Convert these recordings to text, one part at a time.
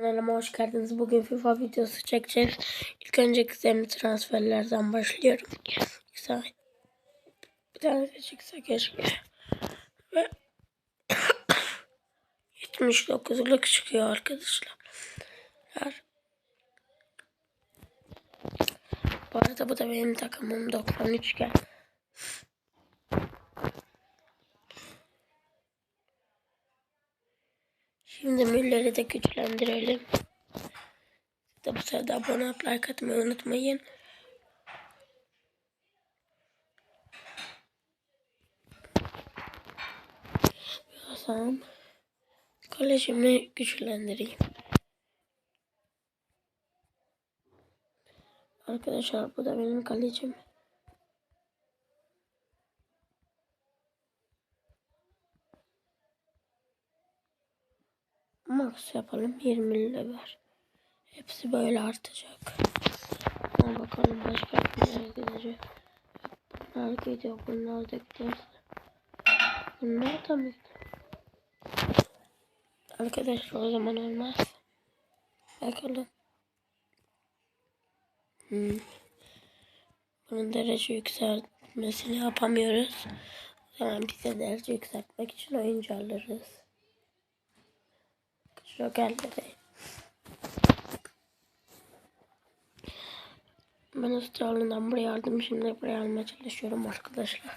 Kanalıma hoş geldiniz. Bugün FIFA videosu çekeceğiz. İlk önce kıdemli transferlerden başlıyorum. Güzel. Bir tane de çıksa keşke. Ve 79'luk çıkıyor arkadaşlar. Bu arada bu da benim takımım 93 gel. Müller'i de güçlendirelim. Siz de bu sırada abone olup like atmayı unutmayın. Birazdan kalecimi güçlendireyim. Arkadaşlar bu da benim kalecim. Max yapalım 20 lever. Hepsi böyle artacak. Ama bakalım başka kimler gidecek. Bunlar gidiyor. Bunlar da gidiyor. Bunlar da mı? Arkadaşlar o zaman olmaz. Bakalım. Hmm. Bunun derece yükseltmesini yapamıyoruz. O zaman bize derece yükseltmek için oyuncu alırız. Jokerleri. Ben Avustralya'dan buraya aldım. Şimdi buraya almaya çalışıyorum arkadaşlar.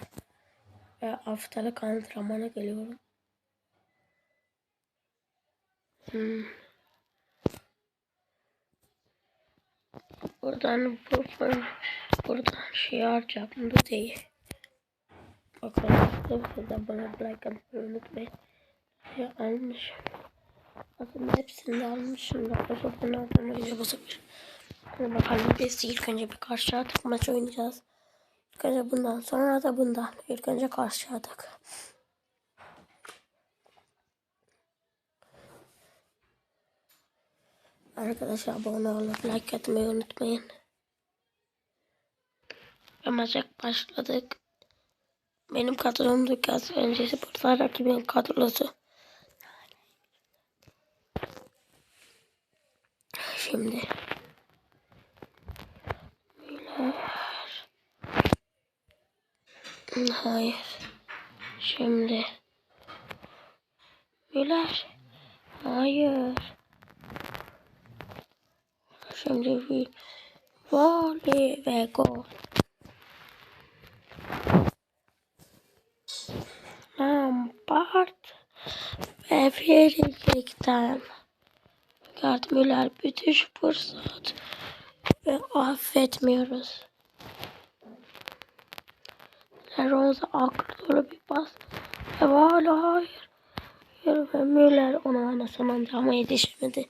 Ve haftalık antrenmana geliyorum. Hmm. Buradan bu, bu buradan şey harcam bu değil. Bakalım burada bana like atmayı unutmayın. Şey almışım. Aslında hepsini almışım da o zaman oradan oyuncu basabilir. Hadi bakalım biz ilk önce bir karşı atak maç oynayacağız. İlk önce bundan sonra da bundan. İlk önce karşı atak. Arkadaşlar abone olup like atmayı unutmayın. Ve maça başladık. Benim kadromdaki az öncesi burada rakibin kadrosu. Şimdi. Hayır. Şimdi. Müller. Hayır. Şimdi bir volley ve gol. Lampard ve Frederik'ten. Müller müthiş fırsat ve affetmiyoruz. Leronza aklı dolu bir pas. Ve hala hayır. Hayır ve Müller ona ana sonunda ama yetişmedi.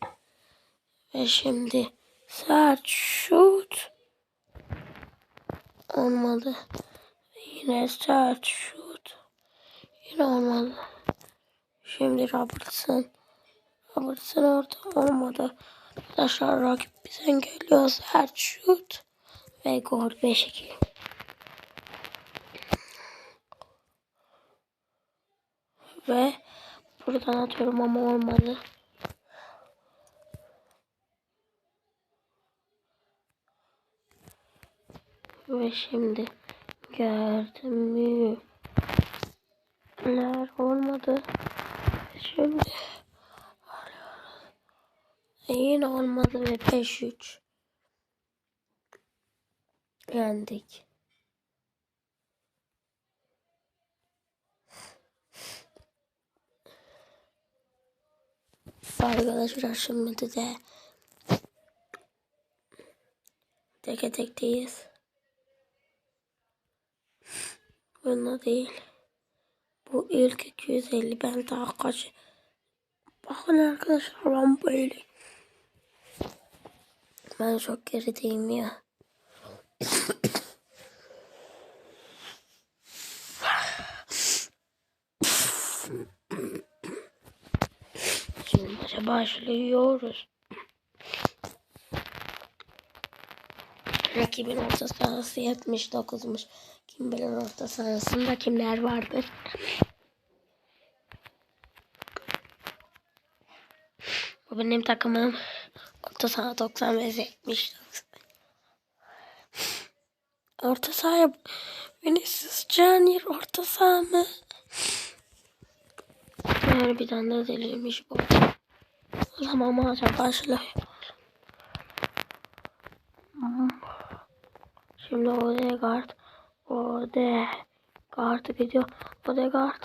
Ve şimdi sert şut. Olmadı. Yine sert şut. Yine olmadı. Şimdi Robertson. Robertson orada olmadı. Arkadaşlar rakip bizden geliyor. Sert şut. Ve gol 5-2. Ve buradan atıyorum ama olmadı. Ve şimdi mü? Neler olmadı. Şimdi yine olmadı ve 5-3 yendik. Arkadaşlar şimdi de teke tekteyiz. Bunda değil. Bu ilk 250 ben daha kaç Bakın arkadaşlar ben böyle. Ben çok gerideyim ya. Şimdi başlıyoruz. Rakibin orta sahası 79'muş. Kim bilir orta sahasında kimler vardır. Bu benim takımım. Orta saha 90 ve 70. 90. Orta saha Vinicius Junior orta saha mı? Yani bir tane de deliymiş bu. O zaman maça başlıyor. Şimdi Odegaard. Odegaard gidiyor. Odegaard.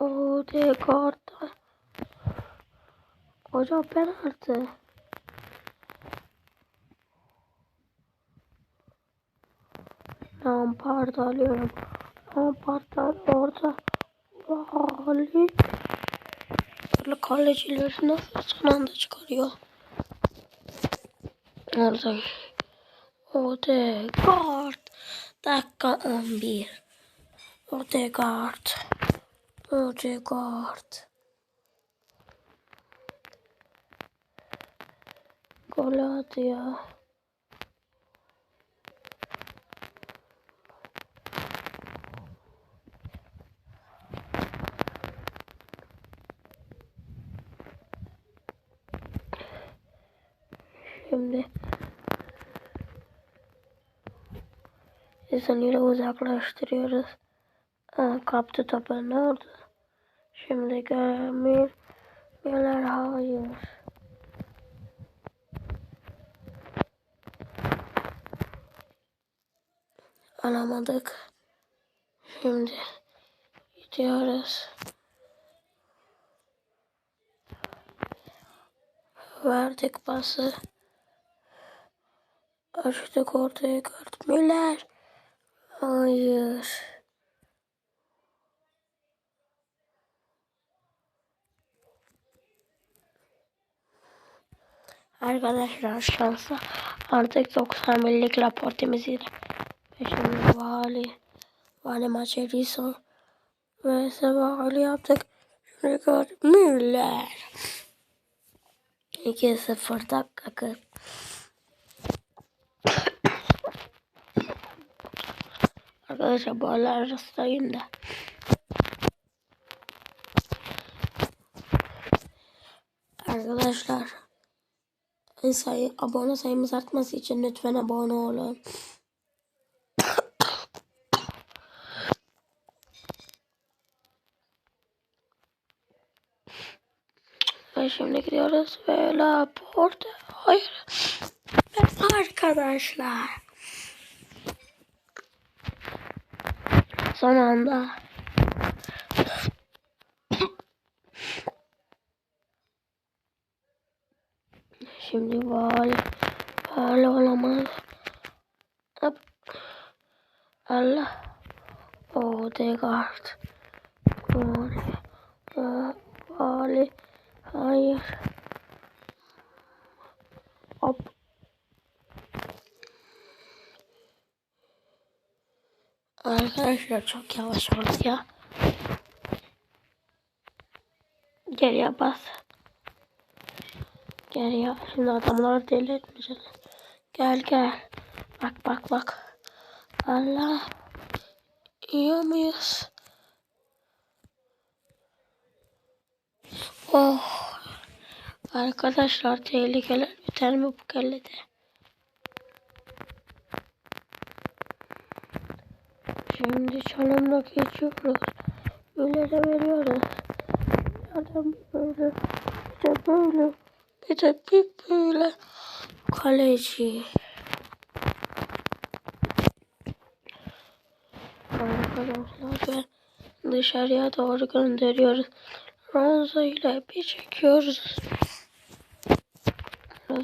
Odegaard. Hocam penaltı. Lampard alıyorum. Lampard'dan orada. Vali. Böyle kalecileri nasıl son anda çıkarıyor. Orada. Odegaard. Dakika 11. Odegaard. Odegaard. Gol atıyor. Şimdi insanıyla uzaklaştırıyoruz. Aa, kaptı topu ne oldu? Şimdi görmüyor. Beyler hayır. Alamadık. Şimdi gidiyoruz. Verdik pası. Açtık ortaya kart. Müller. Hayır. Arkadaşlar şansa artık 91'lik raportimiz ile peşinde vali vali maçı Rison ve vali yaptık. Şimdi gördük Müller 2-0 dakika Arkadaşlar bu aralar arasındayım da. Arkadaşlar sayı, abone sayımız artması için lütfen abone olun. Ve şimdi gidiyoruz ve Laporte. Hayır. Arkadaşlar. Son anda. Şimdi vali. Vali olamaz. Hop. Allah. Odegaard. Vali. Vali. Hayır. Hop. Arkadaşlar çok yavaş oldu ya. Geriye bas. Geriye. Şimdi adamları deli etmeyeceğiz. Gel gel. Bak bak bak. Allah. İyi muyuz? Oh. Arkadaşlar tehlikeler biter mi bu kellede? Şimdi çalımla geçiyoruz. Böylere veriyoruz. Adam böyle. Bir de böyle. Bir de bir böyle. Kaleci. Arkadaşlar ben dışarıya doğru gönderiyoruz. Ronzo ile bir çekiyoruz.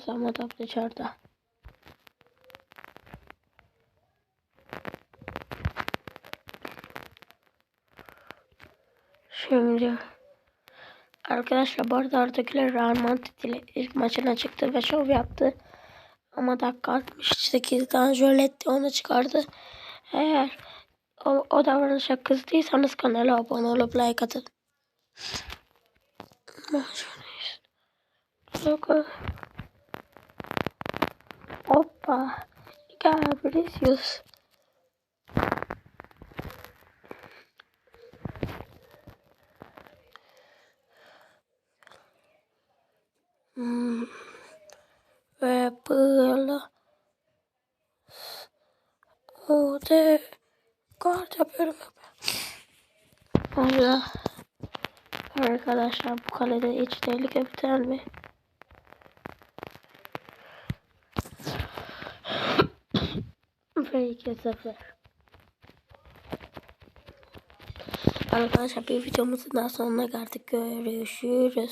Ama da dışarıda. Şimdi arkadaşlar bu arada oradakiler Real Madrid ilk maçına çıktı ve şov yaptı. Ama dakika 68'den Jöletti onu çıkardı. Eğer o, o davranışa kızdıysanız kanala abone olup like atın. Hoppa. Gabrielius. Allah. Arkadaşlar bu kalede hiç tehlike biter mi? Ve 2-0. Arkadaşlar bir videomuzun daha sonuna geldik. Görüşürüz.